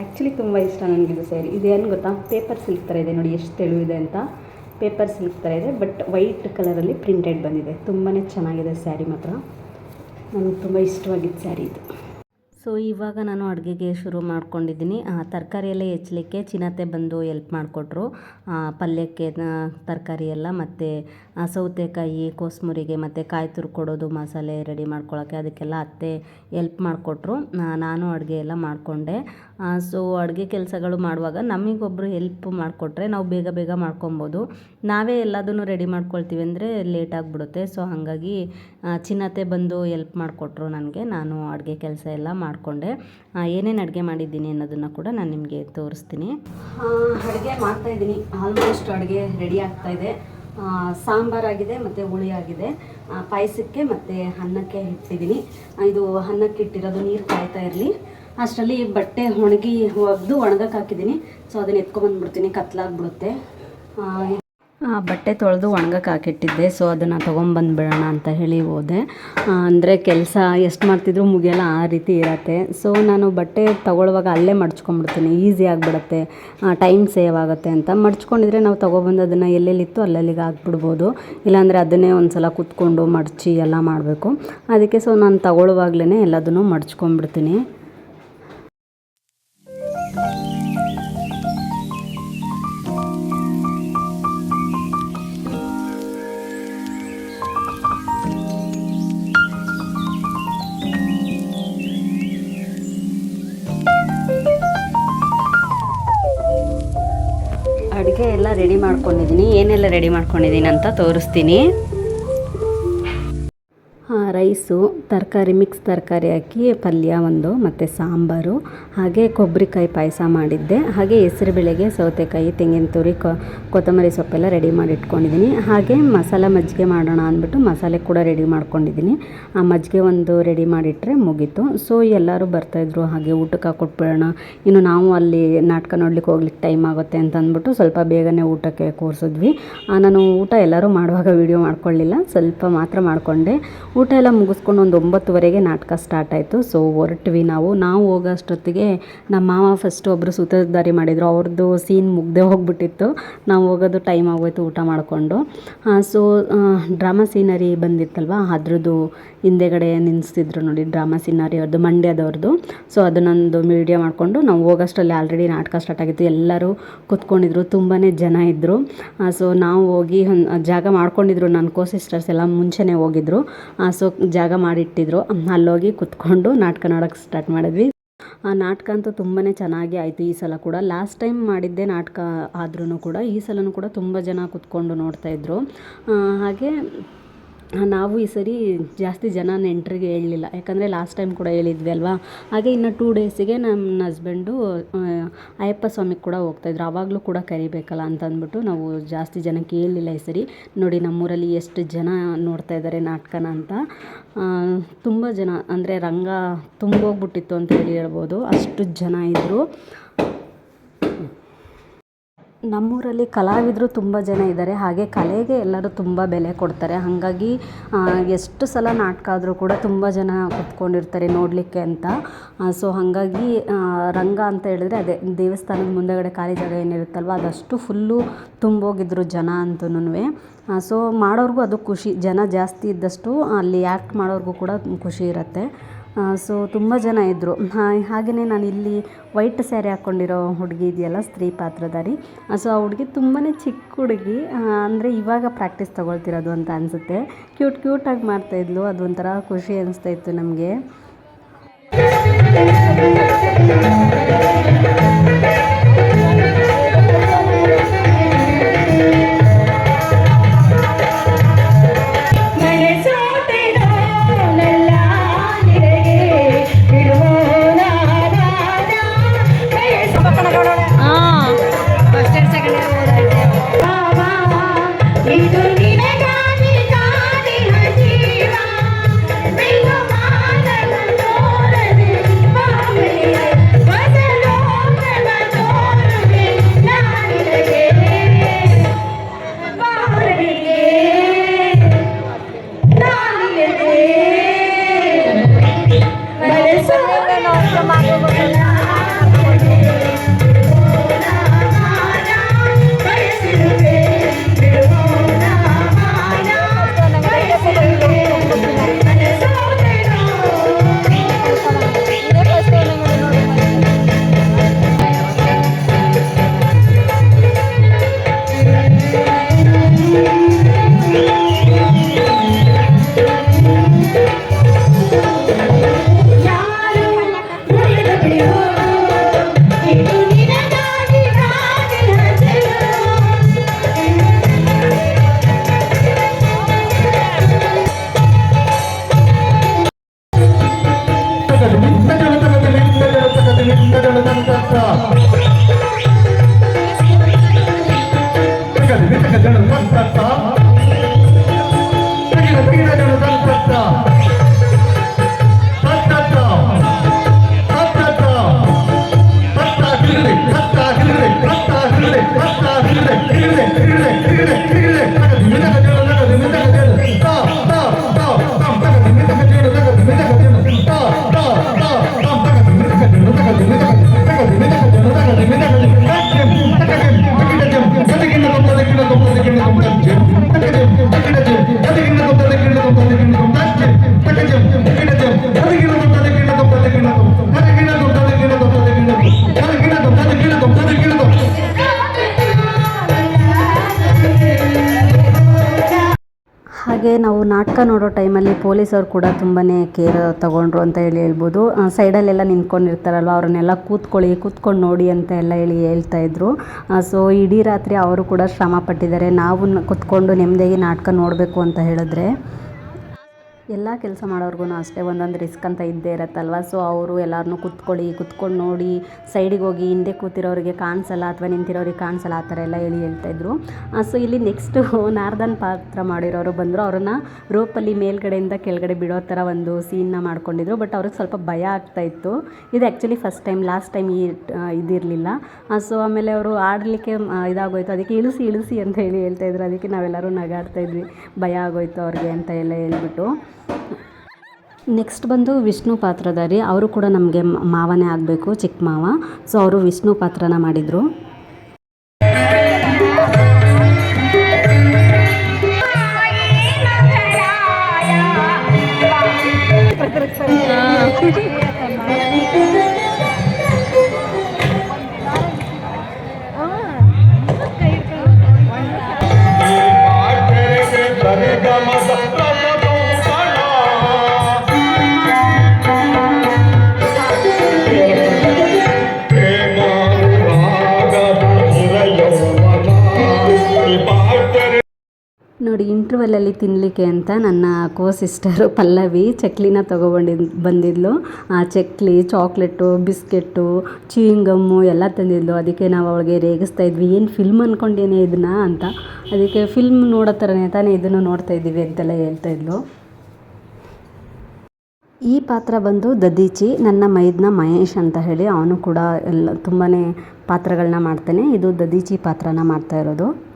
[SPEAKER 1] ಆ್ಯಕ್ಚುಲಿ ತುಂಬ ಇಷ್ಟ ನನಗಿದು ಸ್ಯಾರಿ ಇದೇನು ಗೊತ್ತಾ? ಪೇಪರ್ ಸಿಲ್ಕ್ ಥರ ಇದೆ ನೋಡಿ, ಎಷ್ಟು ತೆಳುವಿದೆ ಅಂತ. ಪೇಪರ್ ಸಿಲ್ಕ್ ಥರ ಇದೆ ಬಟ್ ವೈಟ್ ಕಲರಲ್ಲಿ ಪ್ರಿಂಟೆಡ್ ಬಂದಿದೆ. ತುಂಬಾ ಚೆನ್ನಾಗಿದೆ ಸ್ಯಾರಿ ಮಾತ್ರ. ನನಗೆ ತುಂಬ ಇಷ್ಟವಾಗಿದ್ದ ಸ್ಯಾರಿ ಇದು. ಸೊ ಇವಾಗ ನಾನು ಅಡುಗೆಗೆ ಶುರು ಮಾಡ್ಕೊಂಡಿದ್ದೀನಿ. ತರಕಾರಿ ಎಲ್ಲ ಹೆಚ್ಚಲಿಕ್ಕೆ ಚಿನ್ನತೆ ಬಂದು ಎಲ್ಪ್ ಮಾಡಿಕೊಟ್ರು. ಪಲ್ಯಕ್ಕೆ ತರಕಾರಿ ಎಲ್ಲ ಮತ್ತು ಸೌತೆಕಾಯಿ, ಕೋಸ್ಮುರಿಗೆ ಮತ್ತು ಕಾಯಿ ತುರ್ಕೊಡೋದು, ಮಸಾಲೆ ರೆಡಿ ಮಾಡ್ಕೊಳ್ಳೋಕ್ಕೆ ಅದಕ್ಕೆಲ್ಲ ಅತ್ತೆ ಎಲ್ಪ್ ಮಾಡಿಕೊಟ್ರು. ನಾನು ಅಡುಗೆ ಎಲ್ಲ ಮಾಡಿಕೊಂಡೆ. ಸೊ ಅಡುಗೆ ಕೆಲಸಗಳು ಮಾಡುವಾಗ ನಮಗೊಬ್ಬರು ಹೆಲ್ಪ್ ಮಾಡಿಕೊಟ್ರೆ ನಾವು ಬೇಗ ಬೇಗ ಮಾಡ್ಕೊಬೋದು. ನಾವೇ ಎಲ್ಲದನ್ನು ರೆಡಿ ಮಾಡ್ಕೊಳ್ತೀವಿ ಅಂದರೆ ಲೇಟ್ ಆಗಿಬಿಡುತ್ತೆ. ಸೊ ಹಾಗಾಗಿ ಚಿನ್ನತೆ ಬಂದು ಎಲ್ಪ್ ಮಾಡಿಕೊಟ್ರು ನನಗೆ. ನಾನು ಅಡುಗೆ ಕೆಲಸ ಎಲ್ಲ ಮಾಡಿಕೊಂಡೆ. ಏನೇನು ಅಡುಗೆ ಮಾಡಿದ್ದೀನಿ ಅನ್ನೋದನ್ನು ಕೂಡ ನಾನು ನಿಮಗೆ ತೋರಿಸ್ತೀನಿ. ಅಡುಗೆ ಮಾಡ್ತಾಯಿದ್ದೀನಿ ಆಲ್ಮೋಸ್ಟ್ ಅಡುಗೆ ರೆಡಿ ಆಗ್ತಾಯಿದೆ ಸಾಂಬಾರಾಗಿದೆ ಮತ್ತು ಹುಳಿ ಆಗಿದೆ. ಆ, ಪಾಯಸಕ್ಕೆ ಮತ್ತು ಅನ್ನಕ್ಕೆ ಇಟ್ಟಿದ್ದೀನಿ. ಇದು ಅನ್ನಕ್ಕೆ ಇಟ್ಟಿರೋದು ನೀರು ಕಾಯ್ತಾ ಇರಲಿ. ಅಷ್ಟರಲ್ಲಿ ಬಟ್ಟೆ ಒಣಗಿ ಒಗೆದು ಒಣಗಕ್ಕೆ ಹಾಕಿದ್ದೀನಿ. ಸೊ ಅದನ್ನ ಎತ್ಕೊಂಬಂದ್ಬಿಡ್ತೀನಿ ಕತ್ಲಾಗ್ಬಿಡುತ್ತೆ. ಬಟ್ಟೆ ತೊಳೆದು ಒಣಗಕ್ಕೆ ಹಾಕಿಟ್ಟಿದ್ದೆ. ಸೊ ಅದನ್ನು ತೊಗೊಂಬಂದ್ಬಿಡೋಣ ಅಂತ ಹೇಳಿ ಹೋದೆ. ಅಂದರೆ ಕೆಲಸ ಎಷ್ಟು ಮಾಡ್ತಿದ್ರು ಮುಗಿಯಲ್ಲ ಆ ರೀತಿ ಇರತ್ತೆ. ಸೊ ನಾನು ಬಟ್ಟೆ ತಗೊಳ್ಳುವಾಗ ಅಲ್ಲೇ ಮಡ್ಚ್ಕೊಂಡ್ಬಿಡ್ತೀನಿ. ಈಸಿ ಆಗಿಬಿಡತ್ತೆ. ಟೈಮ್ ಸೇವ್ ಆಗುತ್ತೆ ಅಂತ. ಮಡ್ಚ್ಕೊಂಡಿದ್ರೆ ನಾವು ತೊಗೊಬಂದು ಅದನ್ನು ಎಲ್ಲೆಲ್ಲಿತ್ತು ಅಲ್ಲಲ್ಲಿಗೆ ಹಾಕ್ಬಿಡ್ಬೋದು. ಇಲ್ಲಾಂದರೆ ಅದನ್ನೇ ಒಂದು ಸಲ ಕುತ್ಕೊಂಡು ಮಡಚಿ ಎಲ್ಲ ಮಾಡಬೇಕು. ಅದಕ್ಕೆ ಸೊ ನಾನು ತೊಗೊಳ್ಳುವಾಗ್ಲೇ ಎಲ್ಲದನ್ನು ಮಡ್ಚ್ಕೊಂಡ್ಬಿಡ್ತೀನಿ. ಅಡುಗೆ ಎಲ್ಲ ರೆಡಿ ಮಾಡ್ಕೊಂಡಿದ್ದೀನಿ. ಏನೆಲ್ಲ ರೆಡಿ ಮಾಡ್ಕೊಂಡಿದ್ದೀನಿ ಅಂತ ತೋರಿಸ್ತೀನಿ. ರೈಸು, ತರಕಾರಿ ಮಿಕ್ಸ್ ತರಕಾರಿ ಹಾಕಿ ಪಲ್ಯ ಒಂದು, ಮತ್ತು ಸಾಂಬಾರು, ಹಾಗೆ ಕೊಬ್ಬರಿಕಾಯಿ ಪಾಯಸ ಮಾಡಿದ್ದೆ. ಹಾಗೆ ಹೆಸರುಬೇಳೆಗೆ ಸೌತೆಕಾಯಿ, ತೆಂಗಿನ ತುರಿ ಕೊತ್ತಂಬರಿ ಸೊಪ್ಪೆಲ್ಲ ರೆಡಿ ಮಾಡಿ ಇಟ್ಕೊಂಡಿದ್ದೀನಿ ಹಾಗೆ ಮಸಾಲೆ ಮಜ್ಜಿಗೆ ಮಾಡೋಣ ಅಂದ್ಬಿಟ್ಟು ಮಸಾಲೆ ಕೂಡ ರೆಡಿ ಮಾಡ್ಕೊಂಡಿದ್ದೀನಿ. ಆ ಮಜ್ಜಿಗೆ ಒಂದು ರೆಡಿ ಮಾಡಿಟ್ಟರೆ ಮುಗೀತು. ಸೊ ಎಲ್ಲರೂ ಬರ್ತಾಯಿದ್ರು ಹಾಗೆ ಊಟಕ್ಕೆ ಕೊಟ್ಬಿಡೋಣ ಇನ್ನು ನಾವು ಅಲ್ಲಿ ನಾಟಕ ನೋಡ್ಲಿಕ್ಕೆ ಹೋಗ್ಲಿಕ್ಕೆ ಟೈಮ್ ಆಗುತ್ತೆ ಅಂತ ಅಂದ್ಬಿಟ್ಟು ಸ್ವಲ್ಪ ಬೇಗನೆ ಊಟಕ್ಕೆ ಕೂರಿಸಿದ್ವಿ. ನಾನು ಊಟ ಎಲ್ಲರೂ ಮಾಡುವಾಗ ವೀಡಿಯೋ ಮಾಡ್ಕೊಳ್ಳಿಲ್ಲ. ಸ್ವಲ್ಪ ಮಾತ್ರ ಮಾಡಿಕೊಂಡೆ. ಊಟ ಎಲ್ಲ ಮುಗಿಸ್ಕೊಂಡು ಒಂದು ಒಂಬತ್ತುವರೆಗೆ ನಾಟಕ ಸ್ಟಾರ್ಟ್ ಆಯಿತು. ಸೊ ಹೊರಟ್ವಿ ನಾವು. ನಾವು ಹೋಗೋಷ್ಟೊತ್ತಿಗೆ ನಮ್ಮ ಮಾವ ಫಸ್ಟ್ ಒಬ್ಬರು ಸೂತ್ರಧಾರಿ ಮಾಡಿದರು. ಅವ್ರದ್ದು ಸೀನ್ ಮುಗ್ದೇ ಹೋಗ್ಬಿಟ್ಟಿತ್ತು. ನಾವು ಹೋಗೋದು ಟೈಮ್ ಆಗೋಯ್ತು, ಊಟ ಮಾಡಿಕೊಂಡು. ಸೊ ಡ್ರಾಮಾ ಸೀನರಿ ಬಂದಿತ್ತಲ್ವ? ಅದ್ರದ್ದು ಹಿಂದೆಗಡೆ ನಿಲ್ಲಿಸ್ತಿದ್ರು ನೋಡಿ ಡ್ರಾಮಾ ಸೀನರಿ ಅವ್ರದ್ದು ಮಂಡ್ಯದವ್ರದ್ದು ಸೊ ಅದನ್ನೊಂದು ಮೀಡಿಯಾ ಮಾಡಿಕೊಂಡು ನಾವು ಹೋಗೋಷ್ಟರಲ್ಲಿ ಆಲ್ರೆಡಿ ನಾಟಕ ಸ್ಟಾರ್ಟ್ ಆಗಿತ್ತು. ಎಲ್ಲರೂ ಕೂತ್ಕೊಂಡಿದ್ರು ತುಂಬಾ ಜನ ಇದ್ದರು ಸೊ ನಾವು ಹೋಗಿ ಜಾಗ ಮಾಡ್ಕೊಂಡಿದ್ರು. ನನ್ನ ಕೋ ಸಿಸ್ಟರ್ಸ್ ಎಲ್ಲ ಮುಂಚೆನೇ ಹೋಗಿದ್ರು. ಸೊ ಜಾಗ ಮಾಡಿಟ್ಟಿದ್ರು. ಅಲ್ಲೋಗಿ ಕುತ್ಕೊಂಡು ನಾಟಕ ನೋಡೋಕ್ಕೆ ಸ್ಟಾರ್ಟ್ ಮಾಡಿದ್ವಿ. ಆ ನಾಟಕ ಅಂತೂ ತುಂಬಾ ಚೆನ್ನಾಗಿ ಆಯಿತು ಈ ಸಲ ಕೂಡ. ಲಾಸ್ಟ್ ಟೈಮ್ ಮಾಡಿದ್ದೆ ನಾಟಕ ಆದ್ರೂ ಕೂಡ ಈ ಸಲನೂ ಕೂಡ ತುಂಬ ಜನ ಕುತ್ಕೊಂಡು ನೋಡ್ತಾಯಿದ್ರು ಹಾಗೆ ನಾವು ಈ ಸರಿ ಜಾಸ್ತಿ ಜನ ನೆಂಟರಿಗೆ ಹೇಳಲಿಲ್ಲ. ಯಾಕಂದರೆ ಲಾಸ್ಟ್ ಟೈಮ್ ಕೂಡ ಹೇಳಿದ್ವಿ ಅಲ್ವಾ? ಹಾಗೆ ಇನ್ನು ಟೂ ಡೇಸಿಗೆ ನನ್ನ ಹಸ್ಬೆಂಡು ಅಯ್ಯಪ್ಪ ಸ್ವಾಮಿಗೆ ಕೂಡ ಹೋಗ್ತಾಯಿದ್ರು ಆವಾಗಲೂ ಕೂಡ ಕರಿಬೇಕಲ್ಲ ಅಂತ ಅಂದ್ಬಿಟ್ಟು ನಾವು ಜಾಸ್ತಿ ಜನಕ್ಕೆ ಹೇಳಲಿಲ್ಲ ಈ ಸರಿ. ನೋಡಿ, ನಮ್ಮೂರಲ್ಲಿ ಎಷ್ಟು ಜನ ನೋಡ್ತಾ ಇದ್ದಾರೆ ನಾಟಕನ ಅಂತ. ತುಂಬ ಜನ, ಅಂದರೆ ರಂಗ ತುಂಬೋಗ್ಬಿಟ್ಟಿತ್ತು ಅಂತ ಹೇಳಿ ಹೇಳ್ಬೋದು. ಅಷ್ಟು ಜನ ಇದ್ದರು ನಮ್ಮೂರಲ್ಲಿ ಕಲಾವಿದರು ತುಂಬ ಜನ ಇದ್ದಾರೆ ಹಾಗೆ ಕಲೆಗೆ ಎಲ್ಲರೂ ತುಂಬ ಬೆಲೆ ಕೊಡ್ತಾರೆ. ಹಾಗಾಗಿ ಎಷ್ಟು ಸಲ ನಾಟಕ ಆದರೂ ಕೂಡ ತುಂಬ ಜನ ಕೂತ್ಕೊಂಡಿರ್ತಾರೆ ನೋಡಲಿಕ್ಕೆ ಅಂತ. ಸೊ ಹಾಗಾಗಿ ರಂಗ ಅಂತ ಹೇಳಿದ್ರೆ ಅದೇ, ದೇವಸ್ಥಾನದ ಮುಂದೆಗಡೆ ಖಾಲಿ ಜಾಗ ಏನಿರುತ್ತಲ್ವ, ಅದಷ್ಟು ಫುಲ್ಲು ತುಂಬೋಗಿದ್ರು ಜನ ಅಂತೂ ಸೊ ಮಾಡೋರಿಗೂ ಅದು ಖುಷಿ, ಜನ ಜಾಸ್ತಿ ಇದ್ದಷ್ಟು ಅಲ್ಲಿ ಆ್ಯಕ್ಟ್ ಮಾಡೋರ್ಗೂ ಕೂಡ ಖುಷಿ ಇರುತ್ತೆ. ಸೊ ತುಂಬ ಜನ ಇದ್ದರು ಹಾಗೆಯೇ ನಾನು ಇಲ್ಲಿ ವೈಟ್ ಸ್ಯಾರಿ ಹಾಕ್ಕೊಂಡಿರೋ ಹುಡುಗಿ ಇದೆಯಲ್ಲ, ಸ್ತ್ರೀ ಪಾತ್ರಧಾರಿ. ಸೊ ಆ ಹುಡುಗಿ ತುಂಬಾ ಚಿಕ್ಕ ಹುಡುಗಿ. ಅಂದರೆ ಇವಾಗ ಪ್ರಾಕ್ಟೀಸ್ ತೊಗೊಳ್ತಿರೋದು ಅಂತ ಅನಿಸುತ್ತೆ. ಕ್ಯೂಟ್ ಕ್ಯೂಟಾಗಿ ಮಾಡ್ತಾಯಿದ್ಲು ಅದೊಂಥರ ಖುಷಿ ಅನಿಸ್ತಾ ಇತ್ತು ನಮಗೆ.
[SPEAKER 3] కదిలి కదలత కదిలి కదలత కదిలి కదలత
[SPEAKER 1] ಹಾಗೆ ನಾವು ನಾಟಕ ನೋಡೋ ಟೈಮಲ್ಲಿ ಪೊಲೀಸವ್ರು ಕೂಡ ತುಂಬಾ ಕೇರ್ ತಗೊಂಡ್ರು ಅಂತ ಹೇಳಿ ಹೇಳ್ಬೋದು. ಸೈಡಲ್ಲೆಲ್ಲ ನಿಂತ್ಕೊಂಡಿರ್ತಾರಲ್ವ, ಅವ್ರನ್ನೆಲ್ಲ ಕೂತ್ಕೊಳ್ಳಿ, ಕೂತ್ಕೊಂಡು ನೋಡಿ ಅಂತ ಎಲ್ಲ ಹೇಳಿ ಹೇಳ್ತಾ ಇದ್ರು. ಸೊ ಇಡೀ ರಾತ್ರಿ ಅವರು ಕೂಡ ಶ್ರಮ ಪಟ್ಟಿದ್ದಾರೆ. ನಾವು ಕೂತ್ಕೊಂಡು ನೆಮ್ಮದಿಯಾಗಿ ನಾಟಕ ನೋಡಬೇಕು ಅಂತ ಹೇಳಿದ್ರೆ ಎಲ್ಲ ಕೆಲಸ ಮಾಡೋರ್ಗು ಅಷ್ಟೇ, ಒಂದೊಂದು ರಿಸ್ಕ್ ಅಂತ ಇದ್ದೇ ಇರತ್ತಲ್ವ? ಸೊ ಅವರು ಎಲ್ಲರನ್ನೂ ಕುತ್ಕೊಳ್ಳಿ, ಕುತ್ಕೊಂಡು ನೋಡಿ ಸೈಡಿಗೆ ಹೋಗಿ ಹಿಂದೆ ಕೂತಿರೋರಿಗೆ ಕಾಣಿಸಲ್ಲ ಅಥವಾ ನಿಂತಿರೋರಿಗೆ ಕಾಣಿಸಲ್ಲ ಆ ಥರ ಎಲ್ಲ ಹೇಳಿ ಹೇಳ್ತಾಯಿದ್ರು ಸೊ ಇಲ್ಲಿ ನೆಕ್ಸ್ಟು ನಾರ್ದನ್ ಪಾತ್ರ ಮಾಡಿರೋರು ಬಂದರು. ಅವ್ರನ್ನ ರೋಪಲ್ಲಿ ಮೇಲ್ಗಡೆಯಿಂದ ಕೆಳಗಡೆ ಬಿಡೋ ಥರ ಒಂದು ಸೀನ್ನ ಮಾಡ್ಕೊಂಡಿದ್ರು. ಬಟ್ ಅವ್ರಿಗೆ ಸ್ವಲ್ಪ ಭಯ ಆಗ್ತಾ ಇತ್ತು. ಇದು actually first time last time ಈ ಇದಿರಲಿಲ್ಲ. ಸೊ ಆಮೇಲೆ ಅವರು ಆಡಲಿಕ್ಕೆ ಇದಾಗೋಯ್ತು. ಅದಕ್ಕೆ ಇಳಿಸಿ ಇಳಿಸಿ ಅಂತ ಹೇಳಿ ಹೇಳ್ತಾ ಇದ್ರು. ಅದಕ್ಕೆ ನಾವೆಲ್ಲರೂ ನಗಾಡ್ತಾಯಿದ್ವಿ ಭಯ ಆಗೋಯ್ತು ಅವ್ರಿಗೆ ಅಂತ ಎಲ್ಲ ಹೇಳ್ಬಿಟ್ಟು. ನೆಕ್ಸ್ಟ್ ಬಂದು ವಿಷ್ಣು ಪಾತ್ರದಾರಿ ಅವರು ಕೂಡ ನಮಗೆ ಮಾವನೇ ಆಗಬೇಕು ಚಿಕ್ಕ ಮಾವ ಸೊ ಅವರು ವಿಷ್ಣು ಪಾತ್ರನ ಮಾಡಿದರು. ಇಂಟರ್ವಲ್ಲಲ್ಲಿ ತಿನ್ನಲಿಕ್ಕೆ ಅಂತ ನನ್ನ ಕೋ ಸಿಸ್ಟರು ಪಲ್ಲವಿ ಚಕ್ಲಿನ ತೊಗೊಬಂದಿದ್, ಬಂದಿದ್ಲು. ಆ ಚಕ್ಲಿ, ಚಾಕ್ಲೇಟು ಬಿಸ್ಕೆಟ್ಟು ಚೀಯಿಂಗಮ್ಮು ಎಲ್ಲ ತಂದಿದ್ಲು. ಅದಕ್ಕೆ ನಾವು ಅವಳಿಗೆ ರೇಗಿಸ್ತಾ ಇದ್ವಿ. ಏನು ಫಿಲ್ಮ್ ಅಂದ್ಕೊಂಡೇನೆ ಇದನ್ನ ಅಂತ. ಅದಕ್ಕೆ ಫಿಲ್ಮ್ ನೋಡೋ ಥರನೇ ತಾನೇ ಇದನ್ನು ನೋಡ್ತಾ ಇದ್ದೀವಿ ಅಂತೆಲ್ಲ ಹೇಳ್ತಾ ಇದ್ಲು. ಈ ಪಾತ್ರ ಬಂದು ದದೀಚಿ, ನನ್ನ ಮೈದ್ನ ಮಹೇಶ್ ಅಂತ ಹೇಳಿ. ಅವನು ಕೂಡ ಎಲ್ಲ ತುಂಬಾ
[SPEAKER 4] ಪಾತ್ರಗಳನ್ನ ಮಾಡ್ತಾನೆ. ಇದು ದದೀಚಿ ಪಾತ್ರನ ಮಾಡ್ತಾ ಇರೋದು.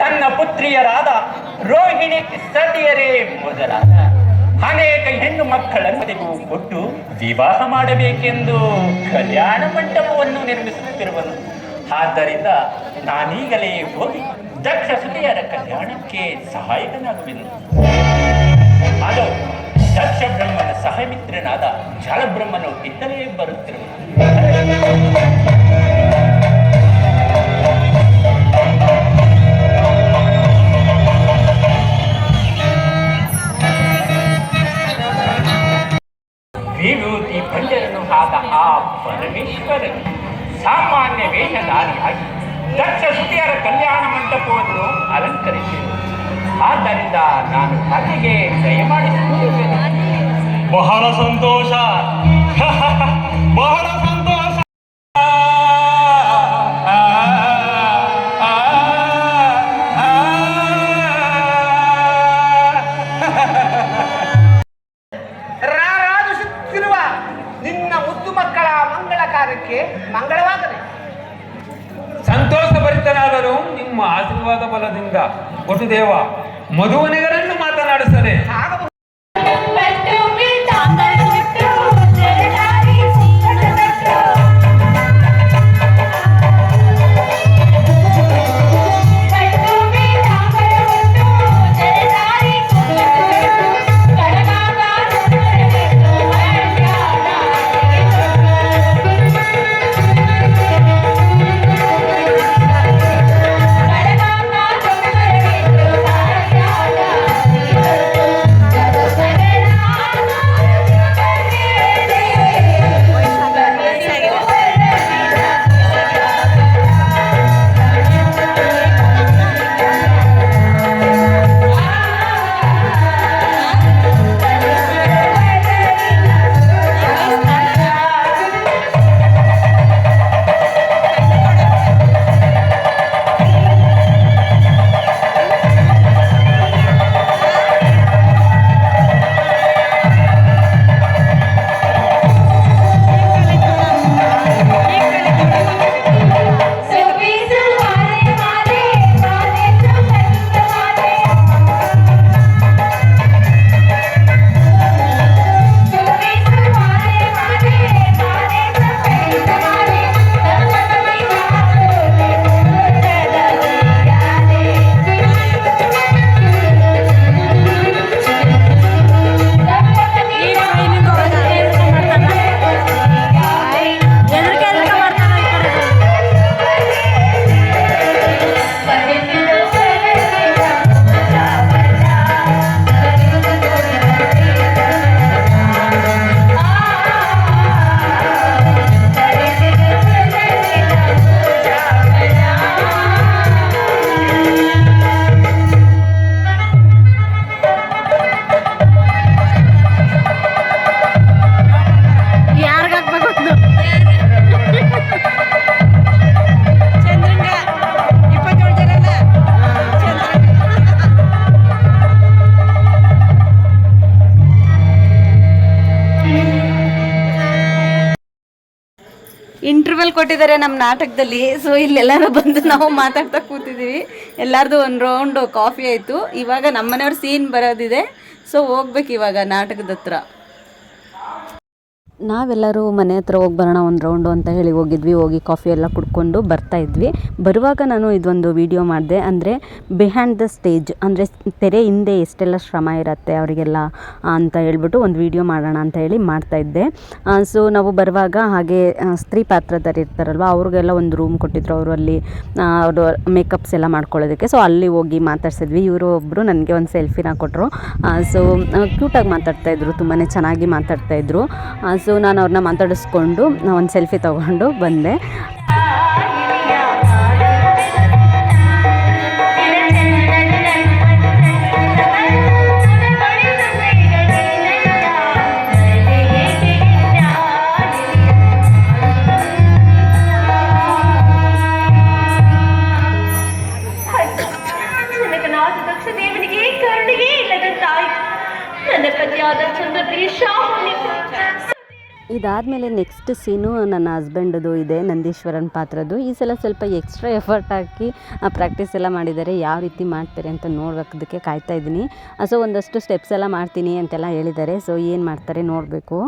[SPEAKER 5] ತನ್ನ ಪುತ್ರಿಯರಾದ ರೋಹಿಣಿ ಸತಿಯರೇ ಮೊದಲಾದ ಅನೇಕ ಹೆಣ್ಣು ಮಕ್ಕಳನ್ನು ಕೊಟ್ಟು ವಿವಾಹ ಮಾಡಬೇಕೆಂದು ಕಲ್ಯಾಣ ಮಂಟಪವನ್ನು ನಿರ್ಮಿಸುತ್ತಿರುವನು. ಆದ್ದರಿಂದ ನಾನೀಗಲೇ ಹೋಗಿ ದಕ್ಷ ಸುತಿಯರ ಕಲ್ಯಾಣಕ್ಕೆ ಸಹಾಯಕನಾಗುವೆನು. ಅದು ದಕ್ಷ ಬ್ರಹ್ಮನ ಸಹಮಿತ್ರನಾದ ಜಲಬ್ರಹ್ಮನು ಇದ್ದಲೇ ಬರುತ್ತಿರುವನು. ವಿಭೂತಿ ಭಂಡರನು ಆದ ಆ ಪರಮೇಶ್ವರನು ಸಾಮಾನ್ಯ ವೇಷಧಾರಿಯಾಗಿ ದಕ್ಷ ಸುತಿಯರ ಕಲ್ಯಾಣ ಮಂಟಪವನ್ನು ಅಲಂಕರಿಸಿದರು. ಆದ್ದರಿಂದ ನಾನು ಅಲ್ಲಿಗೆ ದಯಮಾಡಿಸುತ್ತೇನೆ
[SPEAKER 6] ಬಹಳ ಸಂತೋಷ.
[SPEAKER 2] ಕೊಟ್ಟಿದ್ದಾರೆ ನಮ್ಮ ನಾಟಕದಲ್ಲಿ. ಸೊ ಇಲ್ಲೆಲ್ಲರೂ ಬಂದು ನಾವು ಮಾತಾಡ್ತಾ ಕೂತಿದ್ದೀವಿ ಎಲ್ಲರದು ಒಂದು ರೌಂಡ್ ಕಾಫಿ ಆಯಿತು. ಇವಾಗ ನಮ್ಮನೆಯವ್ರ ಸೀನ್ ಬರೋದಿದೆ. ಸೊ ಹೋಗ್ಬೇಕು ಇವಾಗ ನಾಟಕದ ಹತ್ರ. ನಾವೆಲ್ಲರೂ ಮನೆ ಹತ್ರ ಹೋಗಿ ಬರೋಣ ಒಂದು ರೌಂಡು ಅಂತ ಹೇಳಿ ಹೋಗಿದ್ವಿ. ಹೋಗಿ ಕಾಫಿ ಎಲ್ಲ ಕುಡ್ಕೊಂಡು ಬರ್ತಾ ಇದ್ವಿ. ಬರುವಾಗ ನಾನು ಇದೊಂದು ವಿಡಿಯೋ ಮಾಡಿದೆ. ಅಂದರೆ ಬಿಹ್ಯಾಂಡ್ ದ ಸ್ಟೇಜ್ ಅಂದರೆ ತೆರೆ ಹಿಂದೆ ಎಷ್ಟೆಲ್ಲ ಶ್ರಮ ಇರುತ್ತೆ ಅವರಿಗೆಲ್ಲ ಅಂತ ಹೇಳ್ಬಿಟ್ಟು ಒಂದು ವಿಡಿಯೋ ಮಾಡೋಣ ಅಂತ ಹೇಳಿ ಮಾಡ್ತಾ ಇದ್ದೆ. ಸೊ ನಾವು ಬರುವಾಗ ಹಾಗೆ ಸ್ತ್ರೀ ಪಾತ್ರಧಾರಿ ಇರ್ತಾರಲ್ವ, ಅವ್ರಿಗೆಲ್ಲ ಒಂದು ರೂಮ್ ಕೊಟ್ಟಿದ್ರು. ಅವರು ಅಲ್ಲಿ ಅವರು ಮೇಕಪ್ಸ್ ಎಲ್ಲ ಮಾಡ್ಕೊಳ್ಳೋದಕ್ಕೆ. ಸೊ ಅಲ್ಲಿ ಹೋಗಿ ಮಾತಾಡ್ಸಿದ್ವಿ. ಇವರು ಒಬ್ಬರು ನನಗೆ ಒಂದು ಸೆಲ್ಫಿನ ಕೊಟ್ಟರು ಸೊ ಕ್ಯೂಟಾಗಿ ಮಾತಾಡ್ತಾ ಇದ್ರು. ತುಂಬಾ ಚೆನ್ನಾಗಿ ಮಾತಾಡ್ತಾ ಇದ್ರು. ಸೊ ನಾನು ಅವ್ರನ್ನ ಮಾತಾಡಿಸ್ಕೊಂಡು ಒಂದು ಸೆಲ್ಫಿ ತೊಗೊಂಡು ಬಂದೆ. ಇದಾದಮೇಲೆ ನೆಕ್ಸ್ಟ್ ಸೀನು ನನ್ನ ಹಸ್ಬೆಂಡದು ಇದೆ, ನಂದೀಶ್ವರನ್ ಪಾತ್ರದ್ದು. ಈ ಸಲ ಸ್ವಲ್ಪ ಎಕ್ಸ್ಟ್ರಾ ಎಫರ್ಟ್ ಹಾಕಿ ಪ್ರಾಕ್ಟೀಸ್ ಎಲ್ಲ ಮಾಡಿದ್ದಾರೆ, ಯಾವ ರೀತಿ ಮಾಡ್ತಾರೆ ಅಂತ ನೋಡೋದಕ್ಕೆ ಕಾಯ್ತಾ ಇದ್ದೀನಿ. ಸೊ ಒಂದಷ್ಟು ಸ್ಟೆಪ್ಸ್ ಎಲ್ಲ ಮಾಡ್ತೀನಿ ಅಂತೆಲ್ಲ ಹೇಳಿದ್ದಾರೆ. ಸೊ ಏನು ಮಾಡ್ತಾರೆ ನೋಡಬೇಕು.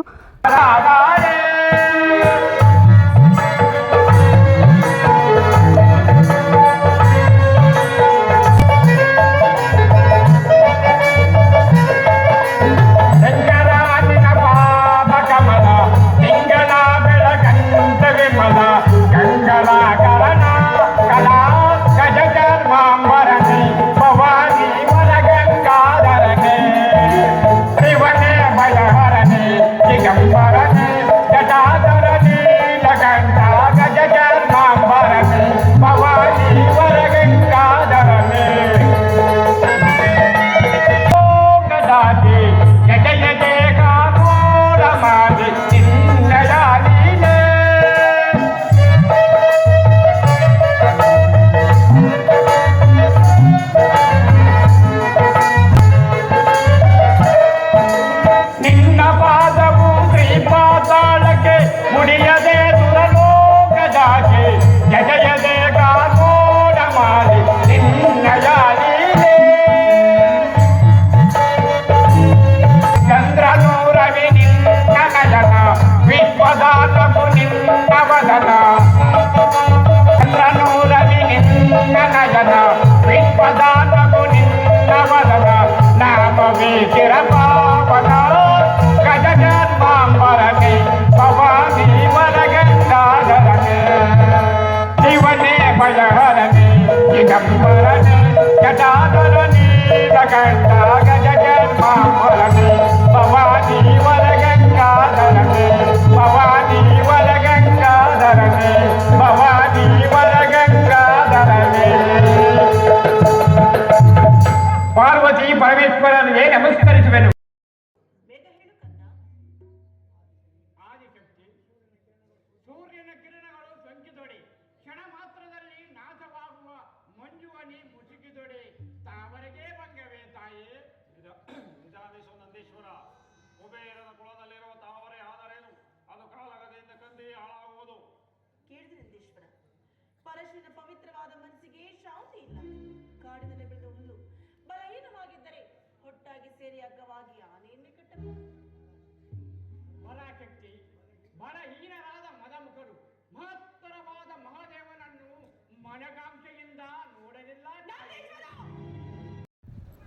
[SPEAKER 4] should have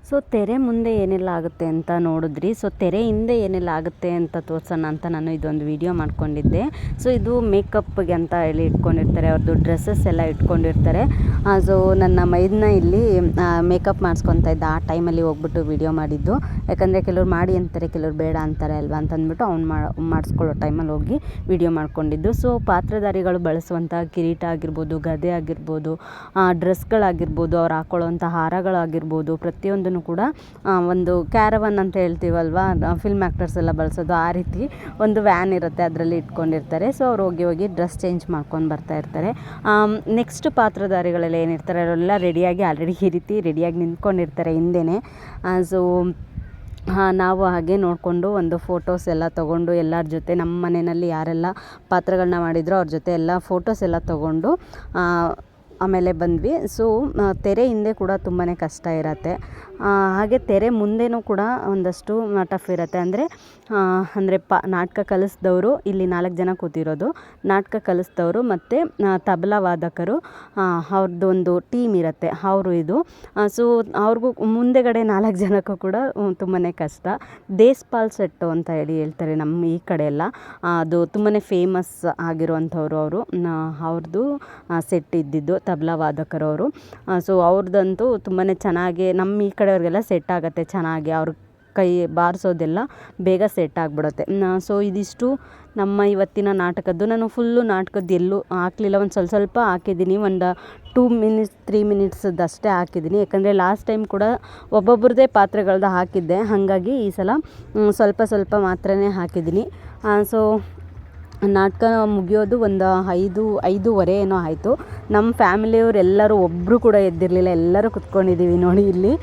[SPEAKER 2] ಸೊ ತೆರೆ ಮುಂದೆ ಏನೆಲ್ಲ ಆಗುತ್ತೆ ಅಂತ ನೋಡಿದ್ರಿ. ಸೊ ತೆರೆ ಹಿಂದೆ ಏನೆಲ್ಲ ಆಗುತ್ತೆ ಅಂತ ತೋರ್ಸೋಣ ಅಂತ ನಾನು ಇದೊಂದು ವಿಡಿಯೋ ಮಾಡ್ಕೊಂಡಿದ್ದೆ. ಸೊ ಇದು ಮೇಕಪ್ಗೆ ಅಂತ ಹೇಳಿ ಇಟ್ಕೊಂಡಿರ್ತಾರೆ. ಅವ್ರದ್ದು ಡ್ರೆಸ್ಸಸ್ ಎಲ್ಲ ಇಟ್ಕೊಂಡಿರ್ತಾರೆ. ಸೊ ನನ್ನ ಮೈದನ್ನ ಇಲ್ಲಿ ಮೇಕಪ್ ಮಾಡಿಸ್ಕೊತಾ ಇದ್ದ ಆ ಟೈಮಲ್ಲಿ ಹೋಗ್ಬಿಟ್ಟು ವಿಡಿಯೋ ಮಾಡಿದ್ದು. ಯಾಕಂದರೆ ಕೆಲವ್ರು ಮಾಡಿ ಅಂತಾರೆ, ಕೆಲವ್ರು ಬೇಡ ಅಂತಾರೆ ಅಲ್ವಾ ಅಂತ ಅಂದ್ಬಿಟ್ಟು ಅವ್ನು ಮಾಡಿಸ್ಕೊಳ್ಳೋ ಟೈಮಲ್ಲಿ ಹೋಗಿ ವಿಡಿಯೋ ಮಾಡ್ಕೊಂಡಿದ್ದು. ಸೊ ಪಾತ್ರಧಾರಿಗಳು ಬಳಸುವಂಥ ಕಿರೀಟ ಆಗಿರ್ಬೋದು, ಗದೆ ಆಗಿರ್ಬೋದು ಡ್ರೆಸ್ಗಳಾಗಿರ್ಬೋದು ಅವ್ರು ಹಾಕೊಳ್ಳೋವಂಥ ಹಾರಗಳಾಗಿರ್ಬೋದು ಕೂಡ ಒಂದು ಕ್ಯಾರವನ್ ಅಂತ ಹೇಳ್ತೀವಲ್ವ ಫಿಲ್ಮ್ ಆ್ಯಕ್ಟರ್ಸ್ ಎಲ್ಲ ಬಳಸೋದು ಆ ರೀತಿ ಒಂದು ವ್ಯಾನ್ ಇರುತ್ತೆ ಅದರಲ್ಲಿ ಇಟ್ಕೊಂಡಿರ್ತಾರೆ. ಸೊ ಅವ್ರು ಹೋಗಿ ಹೋಗಿ ಡ್ರೆಸ್ ಚೇಂಜ್ ಮಾಡ್ಕೊಂಡು ಬರ್ತಾ ಇರ್ತಾರೆ. ನೆಕ್ಸ್ಟ್ ಪಾತ್ರಧಾರಿಗಳೆಲ್ಲ ಏನಿರ್ತಾರೆ, ಅವರೆಲ್ಲ ರೆಡಿಯಾಗಿ ಆಲ್ರೆಡಿ ಈ ರೀತಿ ರೆಡಿಯಾಗಿ ನಿಂತ್ಕೊಂಡಿರ್ತಾರೆ ಹಿಂದೆನೇ. ಸೊ
[SPEAKER 1] ನಾವು ಹಾಗೆ ನೋಡಿಕೊಂಡು ಒಂದು ಫೋಟೋಸ್ ಎಲ್ಲ ತೊಗೊಂಡು ಎಲ್ಲರ ಜೊತೆ ನಮ್ಮ ಮನೆಯಲ್ಲಿ ಯಾರೆಲ್ಲ ಪಾತ್ರಗಳನ್ನ ಮಾಡಿದ್ರೋ ಅವ್ರ ಜೊತೆ ಎಲ್ಲ ಫೋಟೋಸ್ ಎಲ್ಲ ತೊಗೊಂಡು ಆಮೇಲೆ ಬಂದ್ವಿ. ಸೊ ತೆರೆ ಹಿಂದೆ ಕೂಡ ತುಂಬಾ ಕಷ್ಟ ಇರತ್ತೆ. ಹಾಗೆ ತೆರೆ ಮುಂದೆನೂ ಕೂಡ ಒಂದಷ್ಟು ಟಫ್ ಇರುತ್ತೆ. ಅಂದರೆ ಅಂದರೆ ಪ, ನಾಟಕ ಕಲಿಸ್ದವರು ಇಲ್ಲಿ ನಾಲ್ಕು ಜನ ಕೂತಿರೋದು. ನಾಟಕ ಕಲಿಸ್ದವರು ಮತ್ತು ತಬಲಾ ವಾದಕರು ಅವ್ರದ್ದು ಒಂದು ಟೀಮ್ ಇರುತ್ತೆ. ಅವರು ಇದು. ಸೊ ಅವ್ರಿಗೂ ಮುಂದೆಗಡೆ ನಾಲ್ಕು ಜನಕ್ಕೂ ಕೂಡ ತುಂಬಾ ಕಷ್ಟ. ದೇಸ್ಪಾಲ್ ಸೆಟ್ಟು ಅಂತ ಹೇಳಿ ಹೇಳ್ತಾರೆ ನಮ್ಮ ಈ ಕಡೆ ಎಲ್ಲ. ಅದು ತುಂಬಾ ಫೇಮಸ್ ಆಗಿರುವಂಥವ್ರು ಅವರು. ಅವ್ರದ್ದು ಸೆಟ್ ಇದ್ದಿದ್ದು ತಬಲಾ ವಾದಕರವರು ಸೊ ಅವ್ರದ್ದಂತೂ ತುಂಬಾ ಚೆನ್ನಾಗಿ ನಮ್ಮ ಈ ಕಡೆಯವ್ರಿಗೆಲ್ಲ ಸೆಟ್ ಆಗುತ್ತೆ ಚೆನ್ನಾಗಿ. ಅವ್ರ ಕೈ ಬಾರಿಸೋದೆಲ್ಲ ಬೇಗ ಸೆಟ್ ಆಗಿಬಿಡುತ್ತೆ. ಸೊ ಇದಿಷ್ಟು ನಮ್ಮ ಇವತ್ತಿನ ನಾಟಕದ್ದು. ನಾನು ಫುಲ್ಲು ನಾಟಕದ್ದು ಎಲ್ಲೂ ಹಾಕಲಿಲ್ಲ. ಒಂದು ಸ್ವಲ್ಪ ಸ್ವಲ್ಪ ಹಾಕಿದ್ದೀನಿ. ಒಂದು ಟೂ ಮಿನಿಟ್ಸ್ ತ್ರೀ ಮಿನಿಟ್ಸದ್ದು ಅಷ್ಟೇ ಹಾಕಿದ್ದೀನಿ. ಯಾಕಂದರೆ ಲಾಸ್ಟ್ ಟೈಮ್ ಕೂಡ ಒಬ್ಬೊಬ್ಬರದೇ ಪಾತ್ರೆಗಳ್ದು ಹಾಕಿದ್ದೆ. ಹಾಗಾಗಿ ಈ ಸಲ ಸ್ವಲ್ಪ ಸ್ವಲ್ಪ ಮಾತ್ರನೇ ಹಾಕಿದ್ದೀನಿ. ಸೊ ನಾಟಕ ಮುಗಿಯೋದು ಒಂದು ಐದು, ಐದೂವರೆ ಏನೋ ಆಯಿತು. ನಮ್ಮ ಫ್ಯಾಮಿಲಿಯವರೆಲ್ಲರೂ ಒಬ್ಬರು ಕೂಡ ಎದ್ದಿರಲಿಲ್ಲ. ಎಲ್ಲರೂ ಕುತ್ಕೊಂಡಿದ್ದೀವಿ ನೋಡಿ ಇಲ್ಲಿ.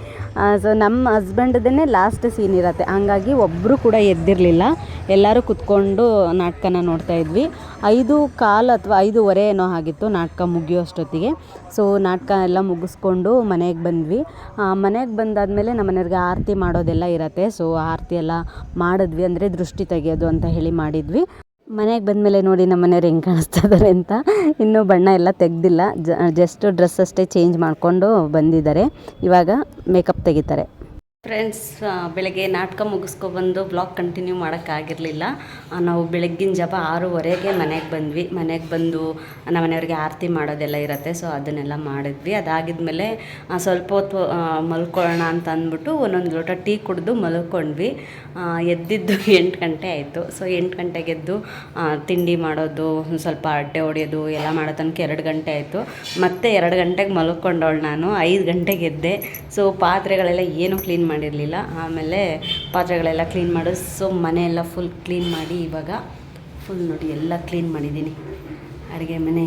[SPEAKER 1] ಸೊ ನಮ್ಮ ಹಸ್ಬೆಂಡ್ದೇ ಲಾಸ್ಟ್ ಸೀನ್ ಇರತ್ತೆ. ಹಾಗಾಗಿ ಒಬ್ಬರು ಕೂಡ ಎದ್ದಿರಲಿಲ್ಲ. ಎಲ್ಲರೂ ಕುತ್ಕೊಂಡು ನಾಟಕನ ನೋಡ್ತಾ ಇದ್ವಿ. ಐದು ಕಾಲು ಅಥವಾ ಐದೂವರೆ ಏನೋ ಆಗಿತ್ತು ನಾಟಕ ಮುಗಿಯೋಷ್ಟೊತ್ತಿಗೆ. ಸೊ ನಾಟಕ ಎಲ್ಲ ಮುಗಿಸ್ಕೊಂಡು ಮನೆಗೆ ಬಂದ್ವಿ. ಮನೆಗೆ ಬಂದಾದಮೇಲೆ ನಮ್ಮ ಮನೆಯವ್ರಿಗೆ ಆರತಿ ಮಾಡೋದೆಲ್ಲ ಇರತ್ತೆ. ಸೊ ಆರತಿ ಎಲ್ಲ ಮಾಡಿದ್ವಿ. ಅಂದರೆ ದೃಷ್ಟಿ ತೆಗೆಯೋದು ಅಂತ ಹೇಳಿ ಮಾಡಿದ್ವಿ. ಮನೆಗೆ ಬಂದಮೇಲೆ ನೋಡಿ ನಮ್ಮ ಮನೆಯವ್ರು ಹೆಂಗೆ ಕಾಣಿಸ್ತಾ ಇದ್ದಾರೆ ಅಂತ. ಇನ್ನೂ ಬಣ್ಣ ಎಲ್ಲ ತೆಗ್ದಿಲ್ಲ. ಜಸ್ಟ್ ಡ್ರೆಸ್ ಅಷ್ಟೇ ಚೇಂಜ್ ಮಾಡಿಕೊಂಡು ಬಂದಿದ್ದಾರೆ. ಇವಾಗ ಮೇಕಪ್ ತೆಗಿತಾರೆ.
[SPEAKER 7] ಫ್ರೆಂಡ್ಸ್ ಬೆಳಗ್ಗೆ ನಾಟಕ ಮುಗಿಸ್ಕೊಬಂದು ಬ್ಲಾಗ್ ಕಂಟಿನ್ಯೂ ಮಾಡೋಕ್ಕಾಗಿರಲಿಲ್ಲ. ನಾವು ಬೆಳಗ್ಗಿನ ಜಪ ಆರೂವರೆಗೆ ಮನೆಗೆ ಬಂದ್ವಿ. ಮನೆಗೆ ಬಂದು ನಮ್ಮ ಮನೆಯವ್ರಿಗೆ ಆರತಿ ಮಾಡೋದೆಲ್ಲ ಇರುತ್ತೆ ಸೊ ಅದನ್ನೆಲ್ಲ ಮಾಡಿದ್ವಿ. ಅದಾಗಿದ್ಮೇಲೆ ಸ್ವಲ್ಪ ಹೊತ್ತು ಮಲ್ಕೊಳ್ಳೋಣ ಅಂತ ಅಂದ್ಬಿಟ್ಟು ಒಂದೊಂದು ಲೋಟ ಟೀ ಕುಡಿದು ಮಲ್ಕೊಂಡ್ವಿ. ಎದ್ದಿದ್ದು ಎಂಟು ಗಂಟೆ ಆಯಿತು. ಸೊ ಎಂಟು ಗಂಟೆಗೆ ಎದ್ದು ತಿಂಡಿ ಮಾಡೋದು, ಸ್ವಲ್ಪ ಅಡ್ಡೆ ಹೊಡೆಯೋದು, ಎಲ್ಲ ಮಾಡೋ ತನಕ ಎರಡು ಗಂಟೆ ಆಯಿತು. ಮತ್ತೆ ಎರಡು ಗಂಟೆಗೆ ಮಲ್ಕೊಂಡವಳು ನಾನು, ಐದು ಗಂಟೆಗೆ ಎದ್ದೆ ಸೊ ಪಾತ್ರೆಗಳೆಲ್ಲ ಏನು ಕ್ಲೀನ್ ಮಾಡಿರಲಿಲ್ಲ. ಆಮೇಲೆ ಪಾತ್ರೆಗಳೆಲ್ಲ ಕ್ಲೀನ್ ಮಾಡೋದು ಸೊ ಮನೆಯೆಲ್ಲ ಫುಲ್ ಕ್ಲೀನ್ ಮಾಡಿ ಇವಾಗ ಫುಲ್ ನೋಡಿ ಎಲ್ಲ ಕ್ಲೀನ್ ಮಾಡಿದ್ದೀನಿ. ಅಡುಗೆ ಮನೆ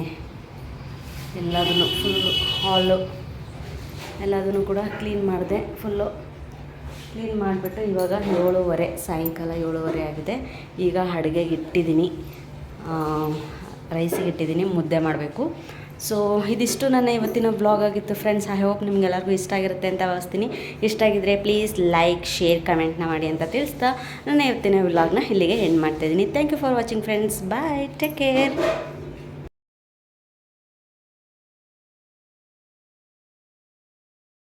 [SPEAKER 7] ಎಲ್ಲದನ್ನು ಫುಲ್ಲು ಹಾಲು ಎಲ್ಲದನ್ನು ಕೂಡ ಕ್ಲೀನ್ ಮಾಡಿದೆ. ಫುಲ್ಲು ಕ್ಲೀನ್ ಮಾಡಿಬಿಟ್ಟು ಇವಾಗ ಏಳುವರೆ, ಸಾಯಂಕಾಲ ಏಳುವರೆ ಆಗಿದೆ. ಈಗ ಅಡುಗೆಗೆ ಇಟ್ಟಿದ್ದೀನಿ. ರೈಸಿಗೆ ಇಟ್ಟಿದ್ದೀನಿ. ಮುದ್ದೆ ಮಾಡಬೇಕು. ಸೊ ಇದಿಷ್ಟು ನನ್ನ ಇವತ್ತಿನ ಬ್ಲಾಗ್ ಆಗಿತ್ತು ಫ್ರೆಂಡ್ಸ್ ಐ ಹೋಪ್ ನಿಮ್ಗೆಲ್ಲರಿಗೂ ಇಷ್ಟ ಆಗಿರುತ್ತೆ ಅಂತ ಭಾವಿಸ್ತೀನಿ. ಇಷ್ಟ ಆಗಿದ್ರೆ ಪ್ಲೀಸ್ ಲೈಕ್ ಶೇರ್ ಕಮೆಂಟ್ನ ಮಾಡಿ ಅಂತ ತಿಳಿಸ್ತಾ ನನ್ನ ಇವತ್ತಿನ ವ್ಲಾಗ್ನ ಇಲ್ಲಿಗೆ ಎಂಡ್ ಮಾಡ್ತಾಯಿದ್ದೀನಿ thank you for watching friends bye take care